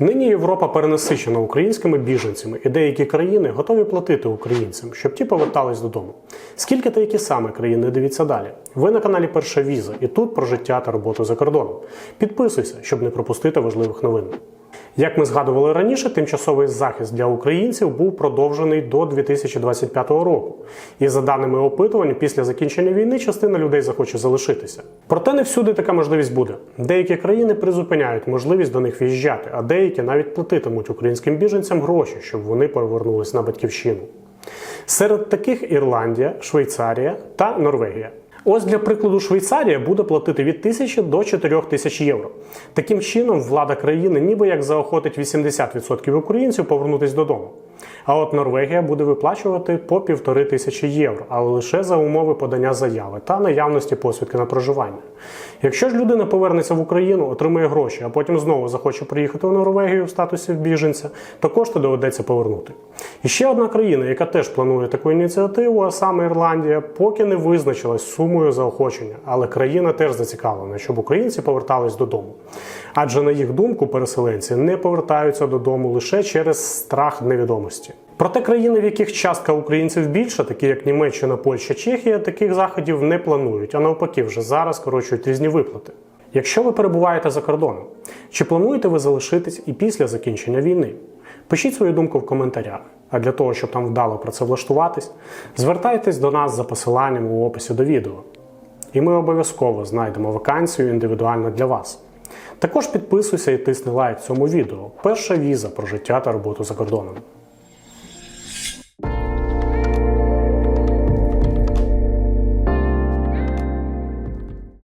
Нині Європа перенасичена українськими біженцями, і деякі країни готові платити українцям, щоб ті повертались додому. Скільки та які саме країни дивіться далі? Ви на каналі Перша Віза, і тут про життя та роботу за кордоном. Підписуйся, щоб не пропустити важливих новин. Як ми згадували раніше, тимчасовий захист для українців був продовжений до 2025 року. І за даними опитувань, після закінчення війни частина людей захоче залишитися. Проте не всюди така можливість буде. Деякі країни призупиняють можливість до них в'їжджати, а деякі навіть платитимуть українським біженцям гроші, щоб вони повернулись на батьківщину. Серед таких Ірландія, Швейцарія та Норвегія. Ось для прикладу, Швейцарія буде платити від 1000 до 4000 євро. Таким чином, влада країни ніби як заохотить 80% українців повернутися додому. А от Норвегія буде виплачувати по півтори тисячі євро, але лише за умови подання заяви та наявності посвідки на проживання. Якщо ж людина повернеться в Україну, отримає гроші, а потім знову захоче приїхати в Норвегію в статусі біженця, то кошти доведеться повернути. І ще одна країна, яка теж планує таку ініціативу, а саме Ірландія, поки не визначилась сумою заохочення, але країна теж зацікавлена, щоб українці повертались додому. Адже на їх думку, переселенці не повертаються додому лише через страх невідомості. Проте країни, в яких частка українців більша, такі як Німеччина, Польща, Чехія, таких заходів не планують, а навпаки, вже зараз скорочують різні виплати. Якщо ви перебуваєте за кордоном, чи плануєте ви залишитись і після закінчення війни? Пишіть свою думку в коментарях. А для того, щоб там вдало працевлаштуватись, звертайтесь до нас за посиланням у описі до відео. І ми обов'язково знайдемо вакансію індивідуально для вас. Також підписуйся і тисни лайк цьому відео. Перша віза про життя та роботу за кордоном.